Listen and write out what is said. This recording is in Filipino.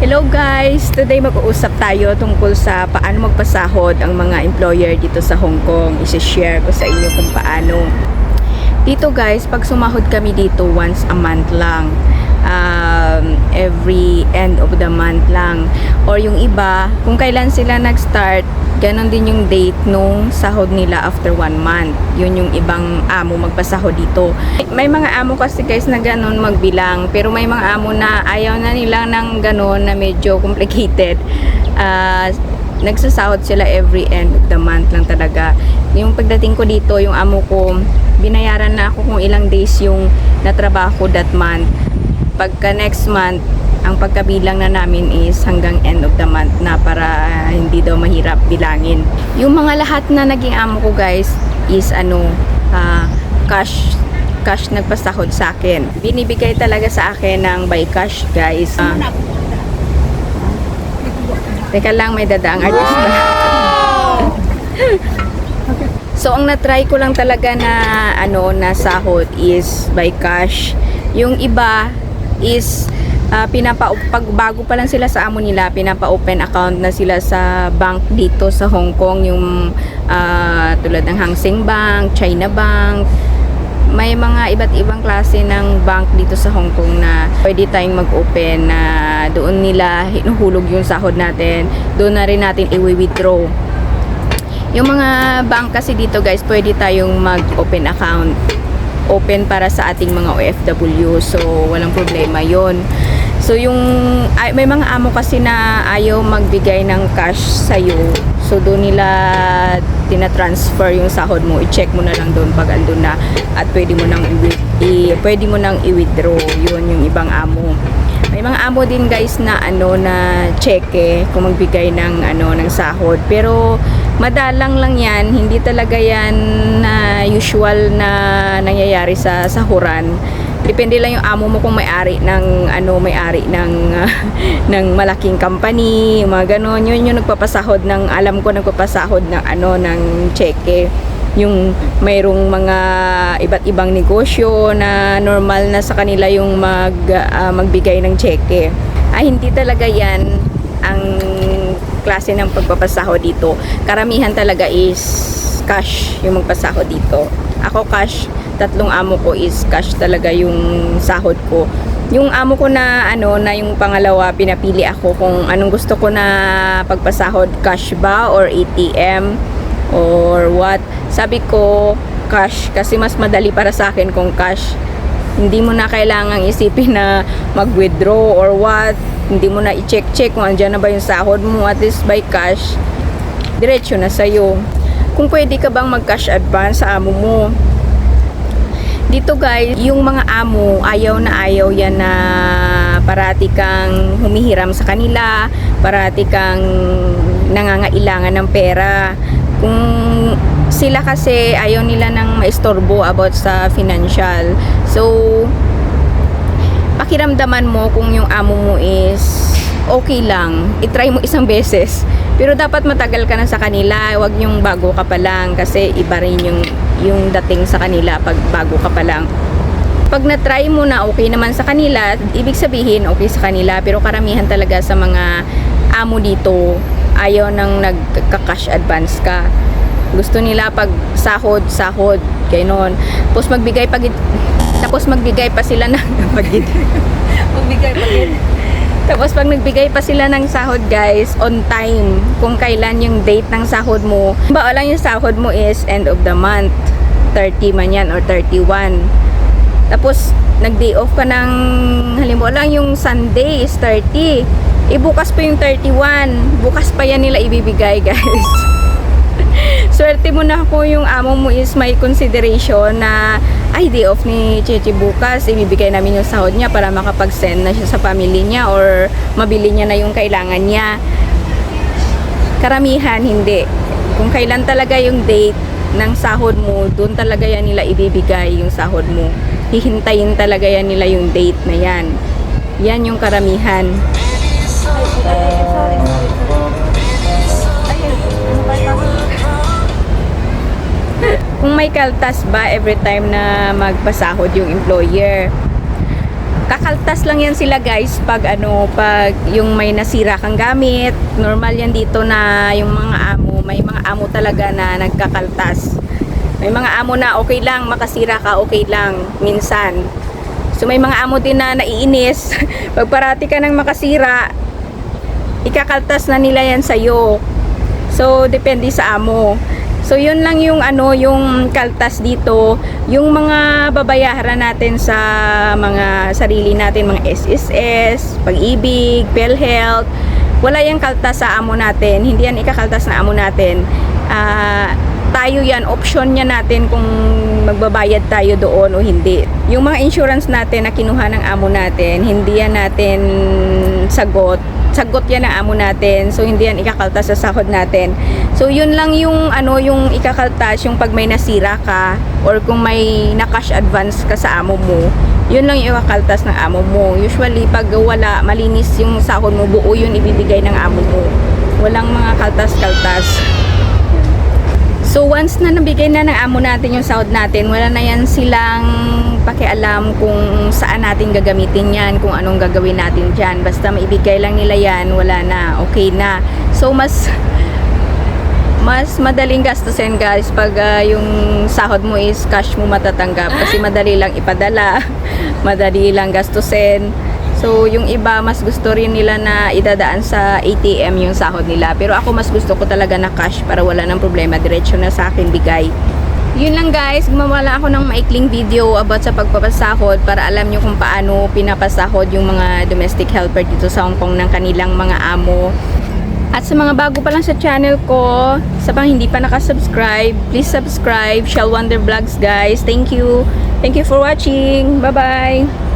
Hello guys! Today mag-uusap tayo tungkol sa paano magpasahod ang mga employer dito sa Hong Kong. Isi-share ko sa inyo kung paano. Dito guys, pag sumahod kami dito once a month lang. Every end of the month lang. Or yung iba, kung kailan sila nag-start, ganon din yung date nung sahod nila after one month. Yun yung ibang amo magpasahod dito. May mga amo kasi guys na ganon magbilang. Pero may mga amo na ayaw na nila ng ganon na medyo complicated. Ah, nagsasahod sila every end of the month lang talaga. Yung pagdating ko dito, yung amo ko, binayaran na ako kung ilang days yung natrabaho that month. Pagka next month, ang pagkabilang na namin is hanggang end of the month na para hindi daw mahirap bilangin. Yung mga lahat na naging amo ko guys is ano, ah, cash cash nagpasahod sa akin. Binibigay talaga sa akin ng by cash guys. Ah, Teka lang, may dadaang artista. so, ang na-try ko lang talaga na ano na sahod is by cash. Yung iba is ah, pinapa pag bago pa lang sila sa amo nila, pinapa-open account na sila sa bank dito sa Hong Kong, yung ah, tulad ng Hang Seng Bank, China Bank, may mga iba't ibang klase ng bank dito sa Hong Kong na pwede tayong mag-open na doon nila hinuhulog yung sahod natin. Doon na rin natin i-withdraw. Yung mga bank kasi dito guys, pwede tayong mag-open account. Open para sa ating mga OFW. So, walang problema yon So, yung ay, may mga amo kasi na ayaw magbigay ng cash sa'yo. So, doon nila tina-transfer yung sahod mo. I-check mo na lang doon pag andun na. At pwede mo nang i- pwede mo nang i-withdraw. Yun yung ibang amo. May mga amo din guys na ano na cheque kung magbigay ng ano ng sahod. Pero madalang lang 'yan, hindi talaga 'yan na usual na nangyayari sa sahuran. Depende lang yung amo mo kung may-ari ng ano may-ari ng ng malaking company, mga ganon. Yun yung nagpapasahod ng alam ko nagpapasahod ng ano ng cheque yung mayroong mga iba't ibang negosyo na normal na sa kanila yung mag ah, magbigay ng cheque. Ay hindi talaga 'yan ang klase ng pagpapasahod dito. Karamihan talaga is cash yung magpasahod dito. Ako cash, tatlong amo ko is cash talaga yung sahod ko. Yung amo ko na ano na yung pangalawa pinapili ako kung anong gusto ko na pagpasahod cash ba or ATM or what. Sabi ko cash kasi mas madali para sa akin kung cash. Hindi mo na kailangang isipin na mag-withdraw or what. Hindi mo na i-check-check kung andyan na ba yung sahod mo at least by cash. Diretso na sa'yo. Kung pwede ka bang mag-cash advance sa amo mo, dito guys, yung mga amo, ayaw na ayaw yan na parati kang humihiram sa kanila, parati kang nangangailangan ng pera. Kung sila kasi ayaw nila ng maistorbo about sa financial. So, pakiramdaman mo kung yung amo mo is okay lang. I-try mo isang beses. Pero dapat matagal ka na sa kanila. Huwag yung bago ka pa lang kasi iba rin yung, yung dating sa kanila pag bago ka pa lang. Pag na-try mo na okay naman sa kanila, ibig sabihin okay sa kanila. Pero karamihan talaga sa mga amo dito, ayaw nang nagka-cash advance ka. Gusto nila pag sahod, sahod, gano'n. Tapos magbigay pag tapos magbigay pa sila ng. Magbigay pa din. Tapos pag nagbigay pa sila ng sahod guys, on time, kung kailan yung date ng sahod mo. Ba lang yung sahod mo is end of the month. 30 man yan or 31. Tapos nag-day off ka ng halimbawa lang yung Sunday is 30. Eh bukas pa yung 31. Bukas pa yan nila ibibigay guys. Swerte mo na kung yung amo mo is may consideration na ay day off ni Chechi bukas ibibigay namin yung sahod niya para makapag-send na siya sa family niya or mabili niya na yung kailangan niya. Karamihan hindi. Kung kailan talaga yung date ng sahod mo doon talaga yan nila ibibigay yung sahod mo. Hihintayin talaga yan nila yung date na yan. Yan yung karamihan. Sorry, may kaltas ba every time na magpasahod yung employer. kakaltas lang yan sila guys pag ano, pag yung may nasira kang gamit. Normal yan dito na yung mga amo, may mga amo talaga na nagkakaltas. May mga amo na okay lang, makasira ka okay lang minsan. So may mga amo din na naiinis. pag parati ka nang makasira, ikakaltas na nila yan sa'yo. So, depende sa amo. So, yun lang yung ano, yung kaltas dito. Yung mga babayaran natin sa mga sarili natin, mga SSS, pag-ibig, PhilHealth. Wala yung kaltas sa amo natin. Hindi yan ikakaltas na amo natin. Ah, tayo yan, option niya natin kung magbabayad tayo doon o hindi. Yung mga insurance natin na kinuha ng amo natin, hindi yan natin sagot. Sagot yan ng amo natin. So, hindi yan ikakaltas sa sahod natin. So, yun lang yung ano, yung ikakaltas, yung pag may nasira ka or kung may na-cash advance ka sa amo mo, yun lang yung ikakaltas ng amo mo. Usually, pag wala, malinis yung sahod mo, buo yun ibibigay ng amo mo. Walang mga kaltas-kaltas. So once na nabigay na ng amo natin yung sahod natin, wala na yan silang pakialam kung saan natin gagamitin yan, kung anong gagawin natin dyan. Basta maibigay lang nila yan, wala na, okay na. So mas mas madaling gastusin guys pag ah, yung sahod mo is cash mo matatanggap kasi madali lang ipadala, madali lang gastusin. So, yung iba, mas gusto rin nila na idadaan sa ATM yung sahod nila. Pero ako, mas gusto ko talaga na cash para wala ng problema. Diretso na sa akin bigay. Yun lang guys, gumawa ako ng maikling video about sa pagpapasahod para alam nyo kung paano pinapasahod yung mga domestic helper dito sa Hong Kong ng kanilang mga amo. At sa mga bago pa lang sa channel ko, sa pang hindi pa nakasubscribe, please subscribe, Shell Wonder Vlogs guys. Thank you. Thank you for watching. Bye-bye.